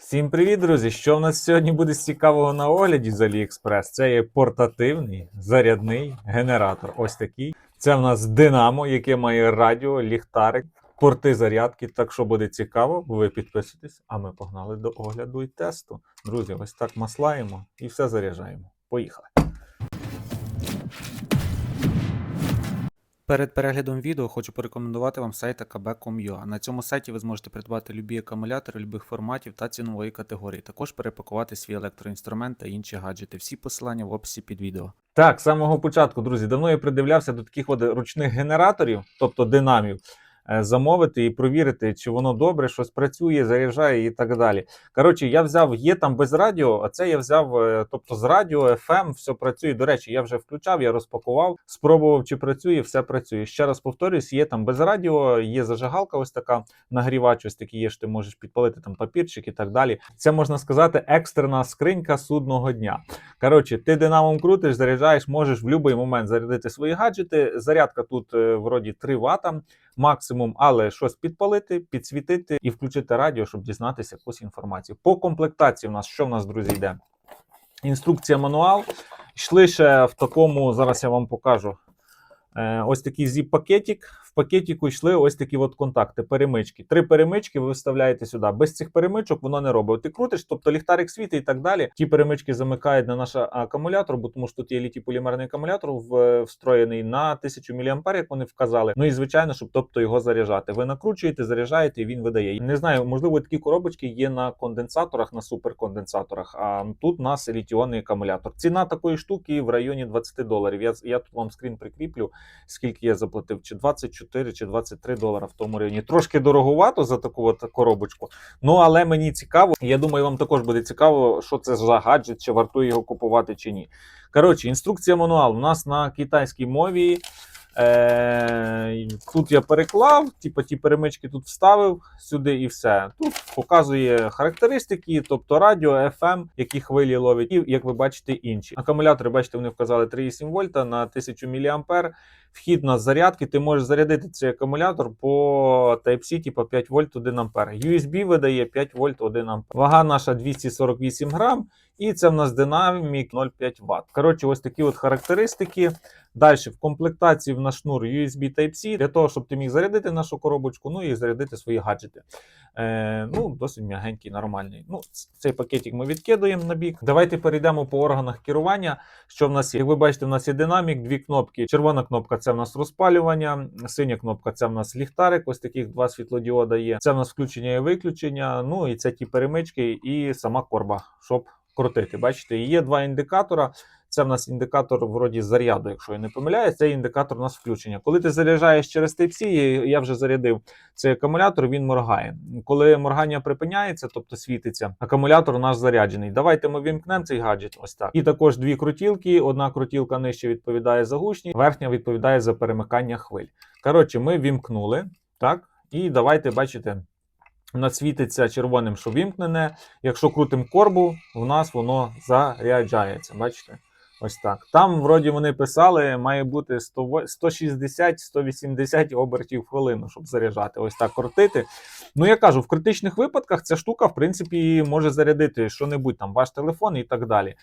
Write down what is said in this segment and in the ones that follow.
Всім привіт, друзі! Що в нас сьогодні буде з цікавого на огляді з AliExpress? Це є портативний зарядний генератор. Ось такий. Це в нас Динамо, яке має радіо, ліхтарик, порти зарядки. Так що буде цікаво, ви підписуйтесь, а ми погнали до огляду і тесту. Друзі, ось так маслаємо і все заряджаємо. Поїхали! Перед переглядом відео хочу порекомендувати вам сайт akb.com.ua. На цьому сайті ви зможете придбати любі акумулятори любих форматів та цінової категорії. Також перепакувати свій електроінструмент та інші гаджети. Всі посилання в описі під відео. Так, з самого початку, друзі, давно я придивлявся до таких от ручних генераторів, тобто динамів, замовити і провірити, чи воно добре, щось працює, заряджає і так далі. Коротше, я взяв, є там без радіо, а це я взяв, е, тобто з радіо, FM, все працює. До речі, я вже включав, я розпакував, спробував, чи працює, все працює. Ще раз повторюсь, є там без радіо, є зажигалка, ось така нагрівач, ось такий є, що ти можеш підпалити там папірчик і так далі. Це можна сказати екстрена скринька судного дня. Коротше, ти динамом крутиш, заряджаєш, можеш в будь-який момент зарядити свої гаджети. Зарядка тут е, вроді 3 Вт максимум, але щось підпалити, підсвітити і включити радіо, щоб дізнатися якусь інформацію. По комплектації в нас що в нас, друзі, йде? Інструкція мануал. Йшли ще в такому, зараз я вам покажу. Е, ось такий зіп-пакетик. В пакетику йшли ось такі от контакти, перемички. Три перемички ви вставляєте сюди. Без цих перемичок воно не робить. Ти крутиш, тобто ліхтарик світить і так далі. Ті перемички замикають на наш акумулятор, бо тому що тут є літій-полімерний акумулятор в- встроєний на 1000 мА, як вони вказали. Ну і звичайно, щоб тобто його заряджати. Ви накручуєте, заряджаєте, і він видає. Не знаю, можливо, такі коробочки є на конденсаторах, на суперконденсаторах. А тут у нас літіонний акумулятор. Ціна такої штуки в районі 20 доларів. Я, я тут вам скрін прикріплю скільки я заплатив, чи 24, чи 23 долара в тому районі. Трошки дороговато за таку от коробочку. Ну але мені цікаво. Я думаю, вам також буде цікаво, що це за гаджет, чи вартує його купувати чи ні. Коротше, інструкція мануал у нас на китайській мові. Е, тут я переклав, типу, ті перемички тут вставив сюди і все. Тут показує характеристики, тобто радіо, FM, які хвилі ловить, і як ви бачите, інші. Акумулятори, бачите, вони вказали 3,7 вольта на 1000 мА. Вхід на зарядки, ти можеш зарядити цей акумулятор по Type-C, типу 5 вольт 1 А. USB видає 5 вольт 1 А. Вага наша 248 грам. І це в нас динамік 0,5 Вт. Коротше, ось такі от характеристики. Далі в комплектації в нас шнур USB Type-C для того, щоб ти міг зарядити нашу коробочку, ну і зарядити свої гаджети. Е, ну, Досить м'ягенький, нормальний. Ну, Цей пакетик ми відкидуємо на бік. Давайте перейдемо по органах керування. Що в нас є? Як ви бачите, в нас є динамік, дві кнопки. Червона кнопка це в нас розпалювання, синя кнопка це в нас ліхтарик. Ось таких два світлодіода є. Це в нас включення і виключення. Ну і це ті перемички, і сама корба, щоб крутити. Бачите, є два індикатора. Це в нас індикатор вроді заряду, якщо я не помиляюсь, це індикатор у нас включення. Коли ти заряджаєш через Type-C, я- вже зарядив цей акумулятор, він моргає. Коли моргання припиняється, тобто світиться, акумулятор у нас заряджений. Давайте ми вімкнемо цей гаджет. Ось так. І також дві крутілки. Одна крутілка нижче відповідає за гучність, верхня відповідає за перемикання хвиль. Коротше, ми вімкнули. Так, і давайте бачите. Нас світиться червоним, що вімкнене. Якщо крутимо корбу, у нас воно заряджається. Бачите? Ось так. Там, вроді, вони писали, має бути 160-180 обертів в хвилину, щоб заряджати. Ось так крутити. Ну, я кажу, в критичних випадках ця штука, в принципі, може зарядити що-небудь там, ваш телефон і так далі.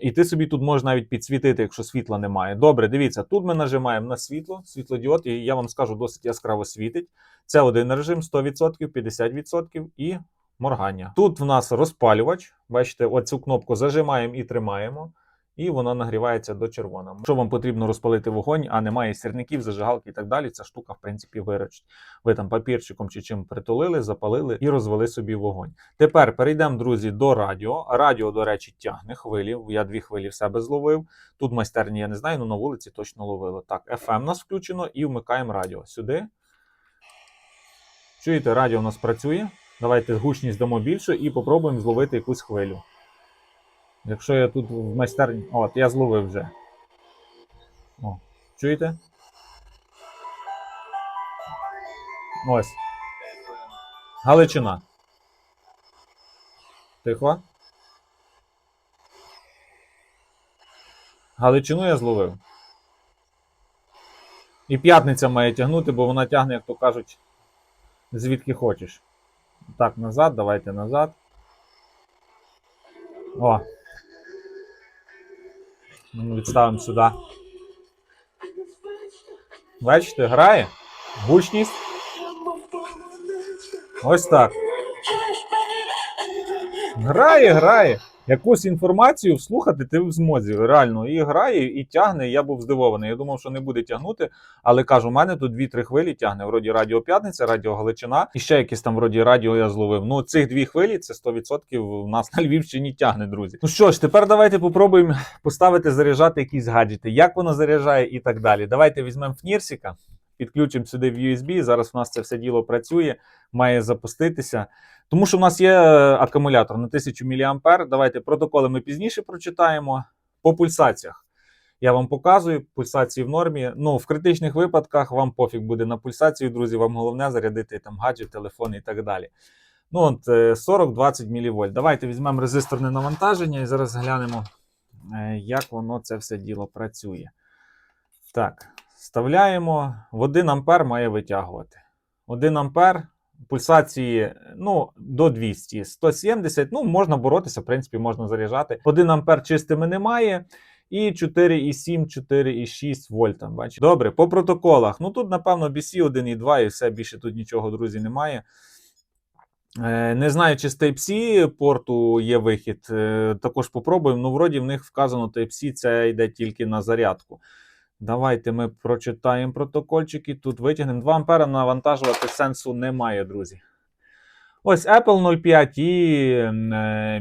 І ти собі тут можеш навіть підсвітити, якщо світла немає. Добре, дивіться, тут ми нажимаємо на світло, світлодіод, і я вам скажу, досить яскраво світить. Це один режим 100%, 50% і моргання. Тут в нас розпалювач. Бачите, оцю кнопку зажимаємо і тримаємо, і вона нагрівається до червоного. Якщо вам потрібно розпалити вогонь, а немає сірників, зажигалки і так далі, ця штука, в принципі, виручить. Ви там папірчиком чи чим притулили, запалили і розвели собі вогонь. Тепер перейдемо, друзі, до радіо. Радіо, до речі, тягне хвилі. Я дві хвилі в себе зловив. Тут майстерні я не знаю, але на вулиці точно ловило. Так, FM нас включено і вмикаємо радіо. Сюди. Чуєте, радіо у нас працює. Давайте гучність дамо більше і попробуємо зловити якусь хвилю. Якщо я тут в майстерні. От, я зловив вже. О, чуєте? Ось. Галичина. Тихо. Галичину я зловив. І п'ятниця має тягнути, бо вона тягне, як то кажуть, звідки хочеш. Так, назад, давайте назад. О. Ну, Відставимо сюди. Бачите, грає. Гучність. Ось так. Грає, грає. Якусь інформацію слухати ти в змозі. Реально, і грає, і тягне. Я був здивований. Я думав, що не буде тягнути. Але кажу, у мене тут дві-три хвилі тягне. Вроді Радіо П'ятниця, Радіо Галичина, і ще якісь там вроді радіо я зловив. Ну, цих дві хвилі це 100% у нас на Львівщині тягне, друзі. Ну що ж, тепер давайте попробуємо поставити заряджати якісь гаджети, як воно заряджає і так далі. Давайте візьмемо фнірсіка, підключимо сюди в USB. Зараз у нас це все діло працює, має запуститися. Тому що в нас є е, акумулятор на 1000 мА. Давайте протоколи ми пізніше прочитаємо. По пульсаціях. Я вам показую, пульсації в нормі. Ну, в критичних випадках вам пофіг буде на пульсацію, друзі. Вам головне зарядити там гаджет, телефон і так далі. Ну, от е, 40-20 мВ. Давайте візьмемо резисторне навантаження і зараз глянемо, е, як воно це все діло працює. Так, вставляємо. В 1 ампер має витягувати. 1 ампер пульсації ну, до 200, 170, ну, можна боротися, в принципі, можна заряджати. 1 ампер чистими немає. І 4,7, 4,6 вольта. Бачите? Добре, по протоколах. Ну тут, напевно, BC 1,2 і все більше тут нічого, друзі, немає. Е, Не знаю, чи з Type-C порту є вихід. Е, Також попробуємо. Ну, вроді в них вказано Type-C, це йде тільки на зарядку. Давайте ми прочитаємо протокольчики. Тут витягнемо 2 ампера навантажувати сенсу немає, друзі. Ось Apple 0,5 і е,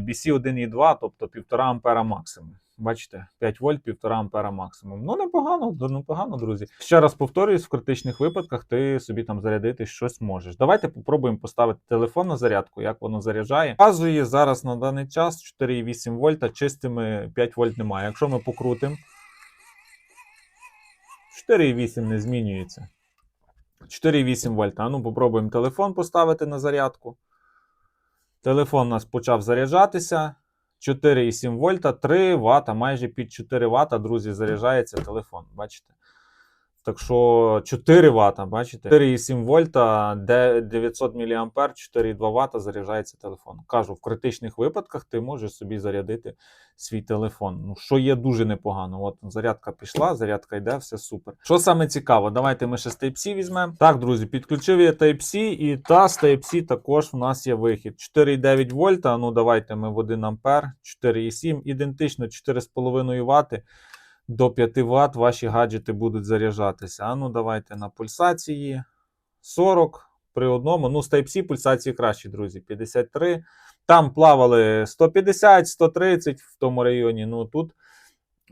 BC 1,2, тобто 1,5 ампера максимум. Бачите, 5 вольт, 1,5 ампера максимум. Ну, непогано, непогано, друзі. Ще раз повторюсь, в критичних випадках ти собі там зарядити щось можеш. Давайте попробуємо поставити телефон на зарядку, як воно заряджає. Показує зараз на даний час 4,8 вольта, чистими 5 вольт немає. Якщо ми покрутимо, 4,8 не змінюється. 4,8 вольта. Ну, попробуємо телефон поставити на зарядку. Телефон у нас почав заряджатися. 4,7 вольта, 3 Вт, майже під 4 Вт, друзі, заряджається телефон. Бачите? Так що 4 Вт, бачите? 4,7 вольта, 900 мА, 4,2 Вт заряджається телефон. Кажу, в критичних випадках ти можеш собі зарядити свій телефон. Ну, що є дуже непогано. От зарядка пішла, зарядка йде, все супер. Що саме цікаво, давайте ми ще з Type-C візьмемо. Так, друзі, підключив я Type-C, і та з Type-C також в нас є вихід. 4,9 вольта. Ну, давайте ми в 1 ампер, 4,7, ідентично 4,5 Вт. До 5 Вт ваші гаджети будуть заряджатися. А ну, давайте на пульсації 40 при одному. Ну, з Type-C пульсації кращі, друзі. 53. Там плавали 150, 130 в тому районі. Ну тут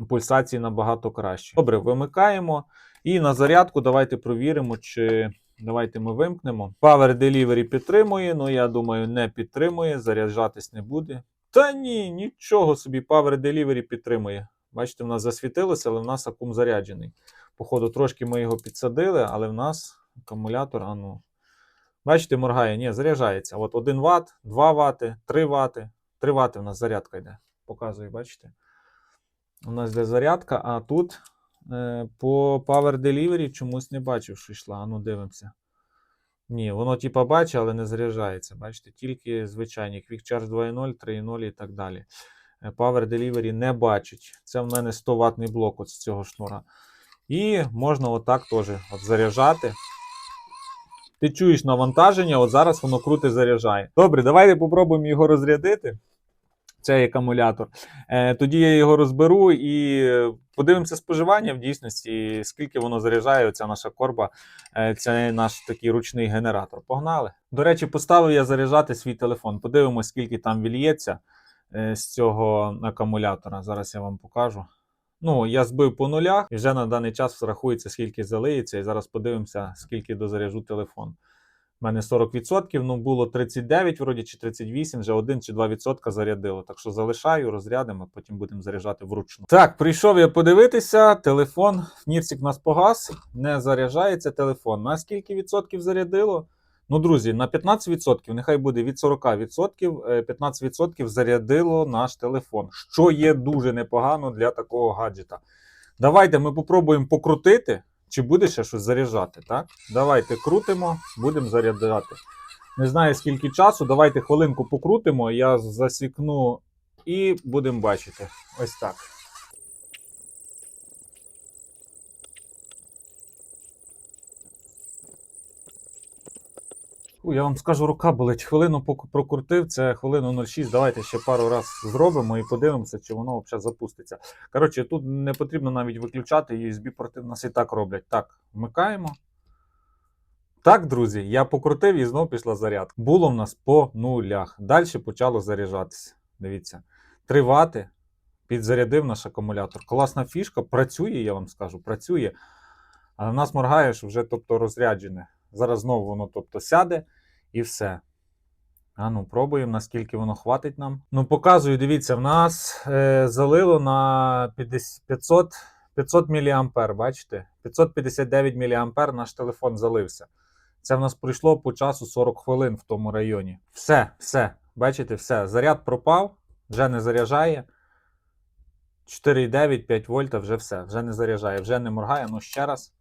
пульсації набагато краще. Добре, вимикаємо. І на зарядку давайте провіримо, чи давайте ми вимкнемо. Power Delivery підтримує, ну я думаю, не підтримує, заряджатись не буде. Та ні, нічого собі, Power Delivery підтримує. Бачите, в нас засвітилося, але в нас акум заряджений. Походу, трошки ми його підсадили, але в нас акумулятор, а ну. Бачите, моргає, ні, заряджається. От 1 Вт, 2 Вт, 3 Вт. 3 Вт у нас зарядка йде. Показую, бачите? У нас йде зарядка, а тут е, по Power Delivery чомусь не бачив, що йшла. А ну дивимося. Ні, воно типа бачить, але не заряджається. Бачите, тільки звичайні Quick Charge 2.0, 3.0 і так далі. Power Delivery не бачить. Це в мене 100 ватний блок от з цього шнура. І можна отак теж от заряджати. Ти чуєш навантаження, от зараз воно круто заряджає. Добре, давайте попробуємо його розрядити. Цей акумулятор. Е, тоді я його розберу і подивимося споживання в дійсності, скільки воно заряджає. Оця наша корба, е, це наш такий ручний генератор. Погнали. До речі, поставив я заряджати свій телефон. Подивимось, скільки там вільється з цього акумулятора. Зараз я вам покажу. Ну, я збив по нулях, і вже на даний час рахується, скільки залиється, і зараз подивимося, скільки дозаряджу телефон. У мене 40%, ну було 39, вроді, чи 38, вже 1 чи 2% зарядило. Так що залишаю, розрядимо, потім будемо заряджати вручну. Так, прийшов я подивитися, телефон, Нірсік у нас погас, не заряджається телефон. На скільки відсотків зарядило? Ну, друзі, на 15%, нехай буде від 40%, е, 15% зарядило наш телефон, що є дуже непогано для такого гаджета. Давайте ми попробуємо покрутити, чи буде ще щось заряджати. так? Давайте крутимо, будемо заряджати. Не знаю скільки часу, давайте хвилинку покрутимо, я засікну і будемо бачити. Ось так. Я вам скажу, рука болить. Хвилину прокрутив, це хвилину 06. Давайте ще пару раз зробимо і подивимося, чи воно взагалі запуститься. Коротше, тут не потрібно навіть виключати, USB-порти нас і так роблять. Так, вмикаємо. Так, друзі, я покрутив і знову пішла зарядка. Було в нас по нулях. Далі почало заряджатися. Дивіться. 3 вати. Підзарядив наш акумулятор. Класна фішка, працює, я вам скажу, працює. А нас моргає, що вже тобто, розряджене. Зараз знову воно тобто, сяде і все. А ну, пробуємо, наскільки воно хватить нам. Ну, показую, дивіться, в нас е, залило на 50 500, 500 мА, бачите? 559 мА наш телефон залився. Це в нас пройшло по часу 40 хвилин в тому районі. Все, все. Бачите, все. Заряд пропав, вже не заряджає. 4,9, 5 вольта, вже все. Вже не заряджає, вже не моргає. Ну ще раз.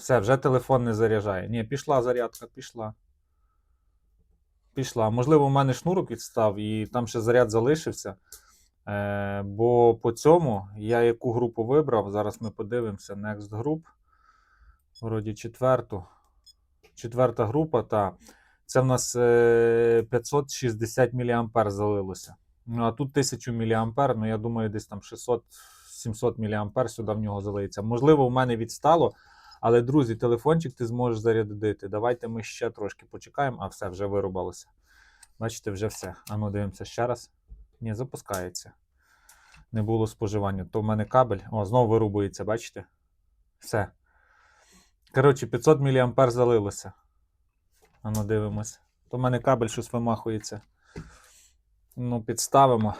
Все, вже телефон не заряджає. Ні, пішла зарядка, пішла. Пішла. Можливо, у мене шнурок відстав і там ще заряд залишився. Е, бо по цьому я яку групу вибрав. Зараз ми подивимося. Next Group. Вроді четверту. Четверта група, та. Це в нас е, 560 мА залилося. Ну, а тут 1000 мА, ну я думаю, десь там 600-700 мА сюди в нього залиється. Можливо, в мене відстало. Але, друзі, телефончик ти зможеш зарядити. Давайте ми ще трошки почекаємо, а все, вже вирубалося. Бачите, вже все. А ну дивимося ще раз. Ні, запускається. Не було споживання. То в мене кабель. О, знову вирубується, бачите? Все. Коротше, 500 мА залилося. А ну дивимось. То в мене кабель щось вимахується. Ну, підставимо.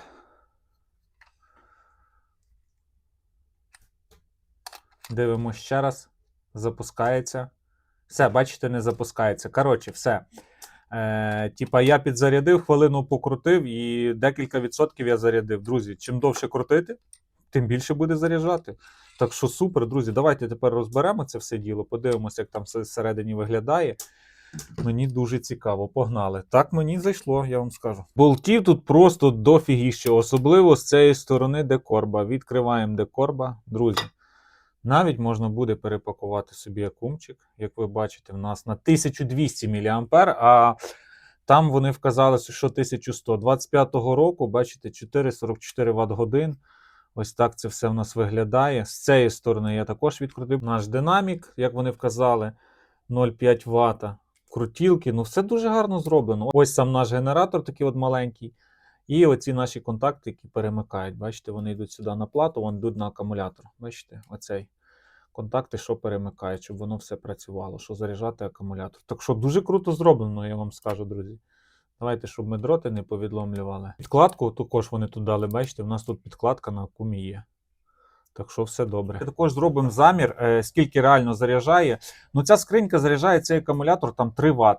Дивимось ще раз. Запускається. Все, бачите, не запускається. Коротше, все. Е, типа, я підзарядив, хвилину покрутив і декілька відсотків я зарядив. Друзі, чим довше крутити, тим більше буде заряджати. Так що супер, друзі, давайте тепер розберемо це все діло, подивимося, як там все всередині виглядає. Мені дуже цікаво, погнали. Так мені зайшло, я вам скажу. Болтів тут просто дофігіще, особливо з цієї сторони декорба. Відкриваємо декорба, друзі. Навіть можна буде перепакувати собі акумчик, як ви бачите, в нас на 1200 мА, а там вони вказали, що 1100. 25-го року, бачите, 4,44 Вт годин. Ось так це все в нас виглядає. З цієї сторони я також відкрутив наш динамік, як вони вказали, 0,5 Вт. Крутілки, ну все дуже гарно зроблено. Ось сам наш генератор, такий от маленький. І оці наші контакти, які перемикають. Бачите, вони йдуть сюди на плату, вони йдуть на акумулятор. Бачите, оцей контакти, що перемикають, щоб воно все працювало, що заряджати акумулятор. Так що дуже круто зроблено, я вам скажу, друзі. Давайте, щоб ми дроти не повідломлювали. Підкладку також вони тут дали, бачите, у нас тут підкладка на акумі є. Так що все добре. Також зробимо замір, е, скільки реально заряджає. Ну, ця скринька заряджає цей акумулятор там 3 Вт.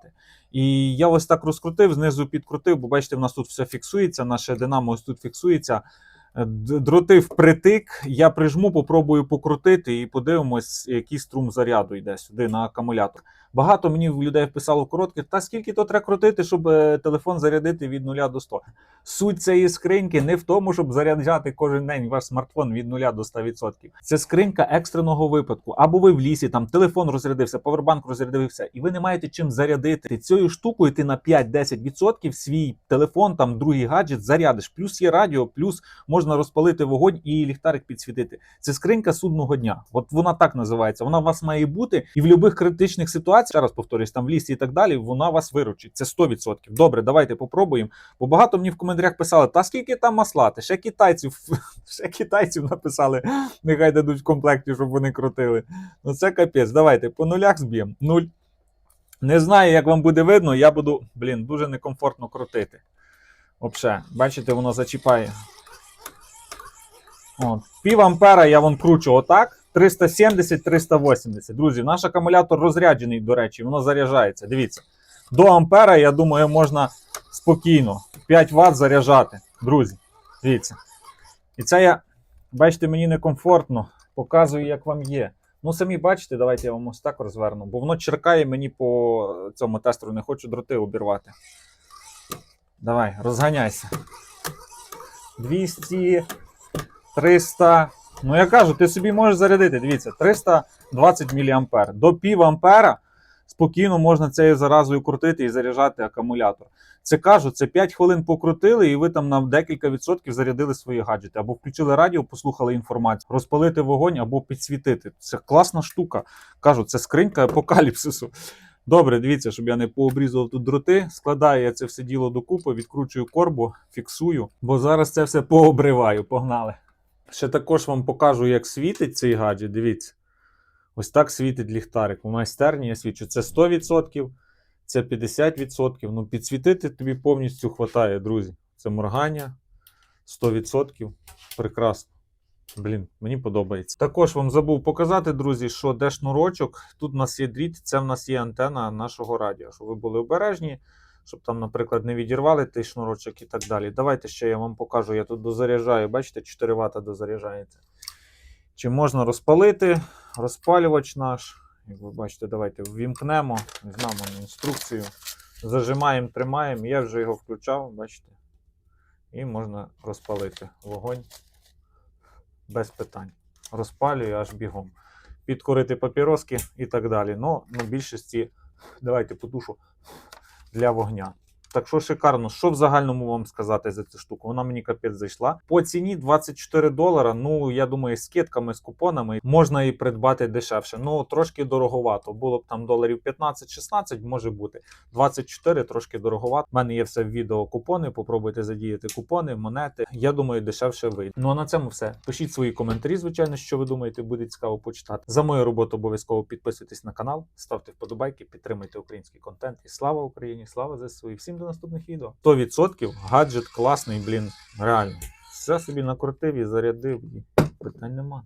І я ось так розкрутив, знизу підкрутив, бо бачите, в нас тут все фіксується, наше динамо ось тут фіксується. Е, Дроти впритик, я прижму, попробую покрутити і подивимось, який струм заряду йде сюди на акумулятор. Багато мені людей вписало в коротких, та скільки то треба крутити, щоб е, телефон зарядити від 0 до 100. Суть цієї скриньки не в тому, щоб заряджати кожен день ваш смартфон від 0 до 100%. Це скринька екстреного випадку. Або ви в лісі, там телефон розрядився, повербанк розрядився, і ви не маєте чим зарядити. Цією штукою ти на 5-10% свій телефон, там другий гаджет зарядиш. Плюс є радіо, плюс можна розпалити вогонь і ліхтарик підсвітити. Це скринька судного дня. От вона так називається. Вона у вас має бути, і в будь-яких критичних ситуаціях, ще раз повторюсь, там в лісі і так далі, вона вас виручить. Це 100%. Добре, давайте попробуємо. Бо багато мені в коментарях писали: та скільки там масла? Ти ще китайців, ще китайців написали, нехай дадуть в комплекті, щоб вони крутили. Ну це капець. Давайте по нулях зб'ємо. Нуль. Не знаю, як вам буде видно, я буду, блін, дуже некомфортно крутити. Взагалі, бачите, воно зачіпає. От. Пів ампера я вон кручу отак. 370-380. Друзі, наш акумулятор розряджений, до речі, воно заряджається. Дивіться. До ампера, я думаю, можна спокійно 5 Вт заряджати. Друзі, дивіться. І це я, бачите, мені некомфортно. Показую, як вам є. Ну, самі бачите, давайте я вам ось так розверну, бо воно черкає мені по цьому тестеру, не хочу дроти обірвати. Давай, розганяйся. 200, 300. Ну, я кажу, ти собі можеш зарядити. Дивіться, 320 мА. До пів ампера спокійно можна цією заразою крутити і заряджати акумулятор. Це кажу, це 5 хвилин покрутили, і ви там на декілька відсотків зарядили свої гаджети. Або включили радіо, послухали інформацію, розпалити вогонь або підсвітити. Це класна штука. Кажу, це скринька апокаліпсису. Добре, дивіться, щоб я не пообрізував тут дроти. Складаю я це все діло докупи, відкручую корбу, фіксую, бо зараз це все пообриваю. Погнали. Ще також вам покажу, як світить цей гаджет. Дивіться. Ось так світить ліхтарик. У майстерні я свічу. Це 100%, це 50%. Ну, підсвітити тобі повністю хватає, друзі. Це моргання 100%. Прекрасно. Блін, мені подобається. Також вам забув показати, друзі, що де шнурочок. Тут у нас є дріт, це в нас є антена нашого радіо, щоб ви були обережні, щоб там, наприклад, не відірвали той шнурочок і так далі. Давайте ще я вам покажу. Я тут дозаряджаю. Бачите, 4 Вт дозаряджається. Чи можна розпалити розпалювач наш? Як ви бачите, давайте ввімкнемо, візьмемо інструкцію. Зажимаємо, тримаємо. Я вже його включав, бачите. І можна розпалити вогонь без питань. Розпалюю аж бігом. Підкорити папіроски і так далі. Ну, на більшості давайте потушу для вогня. Так що шикарно, що в загальному вам сказати за цю штуку? Вона мені капець зайшла. По ціні 24 долара. Ну, я думаю, з скидками, з купонами можна і придбати дешевше. Ну, трошки дороговато. Було б там доларів 15-16, може бути. 24 трошки дороговато. У мене є все в відео купони. Попробуйте задіяти купони, монети. Я думаю, дешевше вийде. Ну а на цьому все. Пишіть свої коментарі, звичайно, що ви думаєте, буде цікаво почитати. За мою роботу обов'язково підписуйтесь на канал, ставте вподобайки, підтримуйте український контент. І слава Україні! Слава ЗСУ! І всім до наступних відео. 100% гаджет класний, блін, реально. Все собі накрутив і зарядив. Питань нема.